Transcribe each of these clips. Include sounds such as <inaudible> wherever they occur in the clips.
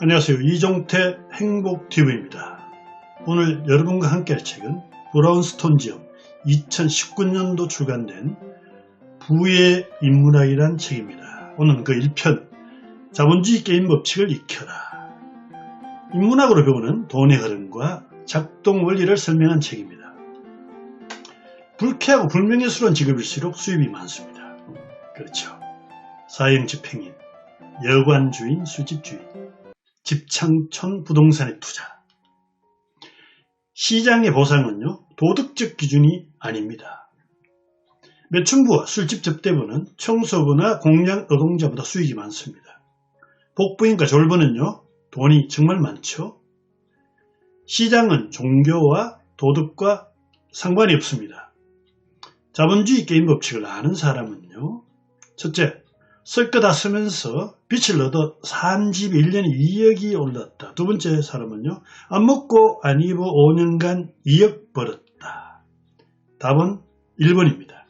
안녕하세요. 이종태 행복TV입니다. 오늘 여러분과 함께 할 책은 브라운스톤 지역 2019년도 출간된 부의 인문학이란 책입니다. 오늘은 그 1편 자본주의 게임 법칙을 익혀라. 인문학으로 배우는 돈의 흐름과 작동 원리를 설명한 책입니다. 불쾌하고 불명예스러운 직업일수록 수입이 많습니다. 그렇죠. 사형 집행인, 여관주인, 수집주인, 집창촌 부동산의 투자. 시장의 보상은요, 도덕적 기준이 아닙니다. 매춘부와 술집 접대부는 청소부나 공양 노동자보다 수익이 많습니다. 복부인과 졸부는요, 돈이 정말 많죠. 시장은 종교와 도덕과 상관이 없습니다. 자본주의 게임 법칙을 아는 사람은요, 첫째, 썰거 다 쓰면서 빛을 얻어 산집 1년에 2억이 올랐다. 두 번째 사람은요. 안 먹고 안 입어 5년간 2억 벌었다. 답은 1번입니다.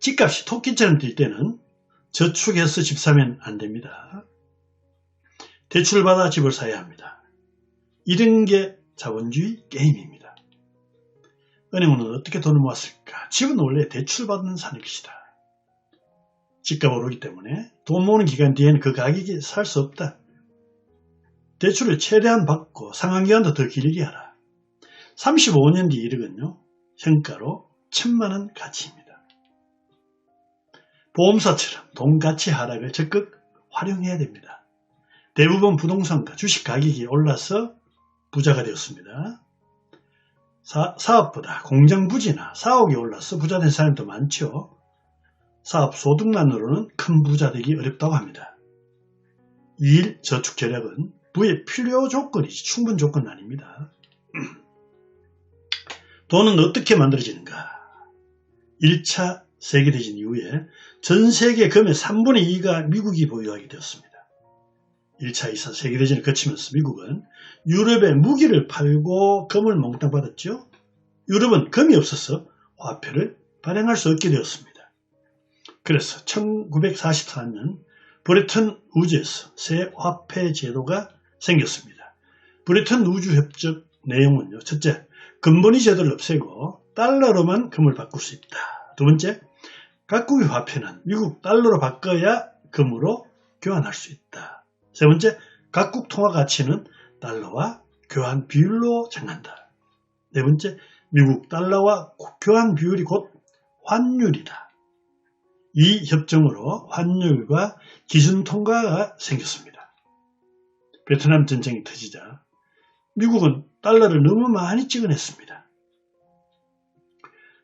집값이 토끼처럼 뛸 때는 저축해서 집 사면 안 됩니다. 대출받아 집을 사야 합니다. 이런 게 자본주의 게임입니다. 은행은 어떻게 돈을 모았을까? 집은 원래 대출받는 것이다. 집값 오르기 때문에 돈 모으는 기간 뒤에는 그 가격이 살 수 없다. 대출을 최대한 받고 상환기간도 더 길게 하라. 35년 뒤 1억은요. 현가로 천만원 가치입니다. 보험사처럼 돈 가치 하락을 적극 활용해야 됩니다. 대부분 부동산과 주식 가격이 올라서 부자가 되었습니다. 사, 업보다 공장 부지나 사옥이 올라서 부자 된 사람도 많죠. 사업 소득만으로는 큰 부자 되기 어렵다고 합니다. 2일 저축 전략은 부의 필요 조건이지 충분 조건은 아닙니다. <clears throat> 돈은 어떻게 만들어지는가? 1차 세계대전 이후에 전 세계 금의 3분의 2가 미국이 보유하게 되었습니다. 1차, 2차 세계대전을 거치면서 미국은 유럽에 무기를 팔고 금을 몽땅 받았죠. 유럽은 금이 없어서 화폐를 발행할 수 없게 되었습니다. 그래서 1944년 브레튼 우주에서 새 화폐 제도가 생겼습니다. 브레튼 우주 협정 내용은요. 첫째, 근본이 제도를 없애고 달러로만 금을 바꿀 수 있다. 두 번째, 각국의 화폐는 미국 달러로 바꿔야 금으로 교환할 수 있다. 세 번째, 각국 통화 가치는 달러와 교환 비율로 정한다. 네 번째, 미국 달러와 교환 비율이 곧 환율이다. 이 협정으로 환율과 기준 통과가 생겼습니다. 베트남 전쟁이 터지자 미국은 달러를 너무 많이 찍어냈습니다.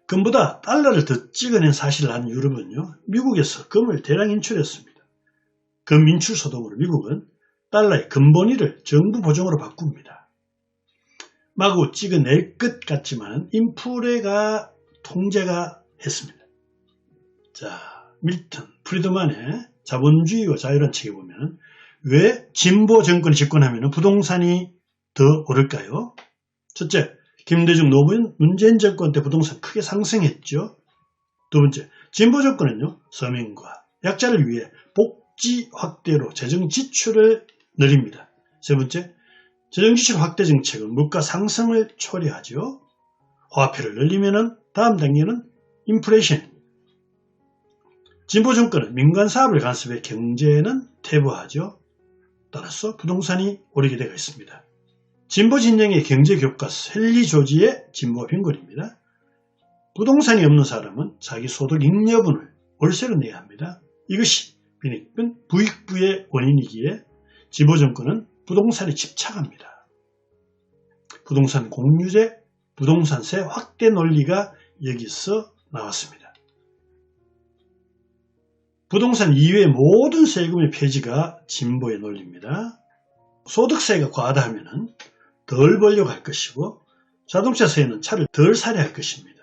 금보다 달러를 더 찍어낸 사실을 아는 유럽은요, 미국에서 금을 대량 인출했습니다. 금 인출 소동으로 미국은 달러의 근본위를 정부 보정으로 바꿉니다. 마구 찍어낼 것 같지만 인플레가 통제가 했습니다. 자, 밀턴, 프리드만의 자본주의와 자유란 책에 보면 왜 진보 정권이 집권하면 부동산이 더 오를까요? 첫째, 김대중 노무현 문재인 정권 때 부동산 크게 상승했죠. 두 번째, 진보 정권은요, 서민과 약자를 위해 복지 확대로 재정 지출을 늘립니다. 세 번째, 재정 지출 확대 정책은 물가 상승을 초래하죠. 화폐를 늘리면 다음 단계는 인플레이션, 진보 정권은 민간 사업을 간섭해 경제는 퇴보하죠. 따라서 부동산이 오르게 되어 있습니다. 진보 진영의 경제 교과서 헨리 조지의 진보 빈곤입니다. 부동산이 없는 사람은 자기 소득 잉여분을 월세로 내야 합니다. 이것이 빈익분 부익부의 원인이기에 진보 정권은 부동산에 집착합니다. 부동산 공유제, 부동산세 확대 논리가 여기서 나왔습니다. 부동산 이외의 모든 세금의 폐지가 진보의 논리입니다. 소득세가 과하다 하면 덜 벌려고 할 것이고 자동차세는 차를 덜 사려 할 것입니다.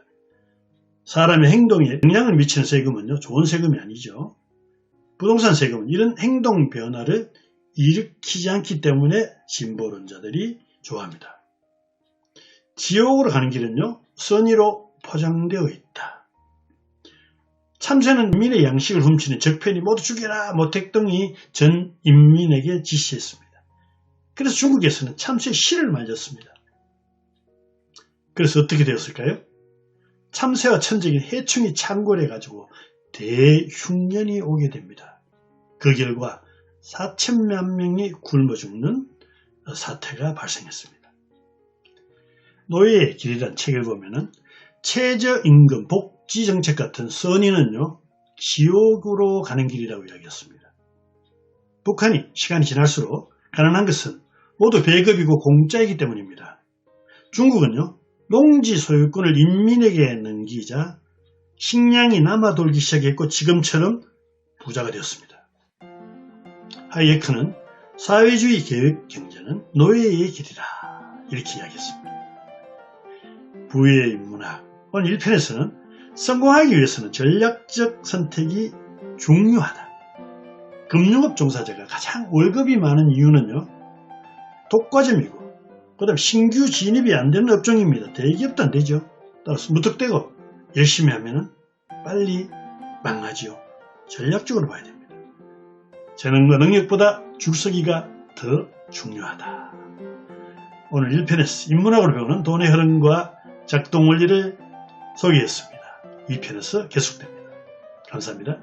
사람의 행동에 영향을 미치는 세금은요 좋은 세금이 아니죠. 부동산 세금은 이런 행동 변화를 일으키지 않기 때문에 진보론자들이 좋아합니다. 지옥으로 가는 길은요 선의로 포장되어 있다. 참새는 인민의 양식을 훔치는 적편이 모두 죽여라 모택 등이 전 인민에게 지시했습니다. 그래서 중국에서는 참새의 실을 말렸습니다. 그래서 어떻게 되었을까요? 참새와 천적인 해충이 창궐해가지고 대흉년이 오게 됩니다. 그 결과 4천만 명이 굶어 죽는 사태가 발생했습니다. 노예의 길이란 책을 보면은 최저임금 복 지정책 같은 선의는요 지옥으로 가는 길이라고 이야기했습니다. 북한이 시간이 지날수록 가난한 것은 모두 배급이고 공짜이기 때문입니다. 중국은요 농지 소유권을 인민에게 넘기자 식량이 남아 돌기 시작했고 지금처럼 부자가 되었습니다. 하이에크는 사회주의 계획 경제는 노예의 길이라 이렇게 이야기했습니다. 부의 문학 오늘 1편에서는 성공하기 위해서는 전략적 선택이 중요하다. 금융업 종사자가 가장 월급이 많은 이유는요. 독과점이고 그 다음 신규 진입이 안 되는 업종입니다. 대기업도 안 되죠. 따라서 무턱대고 열심히 하면 빨리 망하지요. 전략적으로 봐야 됩니다. 재능과 능력보다 줄서기가 더 중요하다. 오늘 1편에서 인문학을 배우는 돈의 흐름과 작동 원리를 소개했습니다. 2편에서 계속됩니다. 감사합니다.